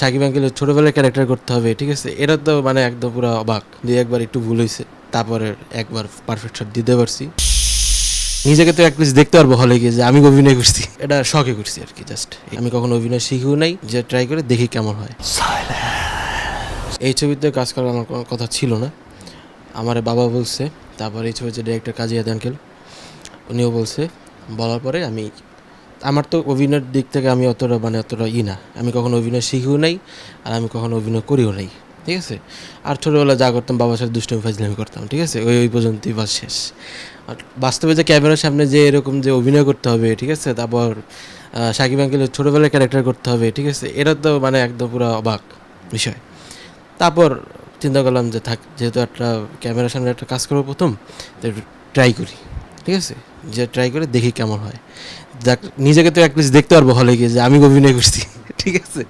সাকিব আঙ্কেলের ছোটোবেলার ক্যারেক্টার করতে হবে ঠিক আছে? এটা তো মানে একদম পুরো অবাক দুই একবার একটু ভুল হয়েছে তারপরে একবার পারফেক্ট শট দিতে পারছি। নিজেকে তো অ্যাটলিস্ট দেখতে পারব হলে গিয়ে যে আমি অভিনয় করছি। এটা শখে করছি আর কি জাস্ট আমি কখনো অভিনয় শিখিও নাই যে ট্রাই করে দেখি কেমন হয়। এই ছবিতে কাজ করার আমার কোনো কথা ছিল না। আমার বাবা বলছে তারপর এই ছবিতে ডিরেক্টর কাজী আদ আঙ্কেল উনিও বলছে বলার পরে আমি আমার তো অভিনয়ের দিক থেকে আমি অতটা মানে অতটা ই না। আমি কখনো অভিনয় শিখিও নাই, আর আমি কখনো অভিনয় করিও নাই, ঠিক আছে? আর ছোটোবেলা যা করতাম, বাবার সাথে দুষ্টমি, ফাজলামি করতাম, ঠিক আছে? ওই ওই পর্যন্তই বাস শেষ। আর বাস্তবে যে ক্যামেরার সামনে যে এরকম যে অভিনয় করতে হবে, ঠিক আছে? তারপর সাকিব আঙ্কেলের ছোটোবেলার ক্যারেক্টার করতে হবে, ঠিক আছে? এটা তো মানে একদম পুরো অবাক বিষয়। তারপর চিন্তা করলাম যে থাক, যেহেতু একটা ক্যামেরার সামনে একটা কাজ করব প্রথম, তো ট্রাই করি। ঠিক আছে? যে ট্রাই করে দেখি কেমন হয়। যাক নিজেকে তো অ্যাটলিস্ট দেখতে পারব হলে গিয়ে যে আমি অভিনয় করছি। ঠিক আছে?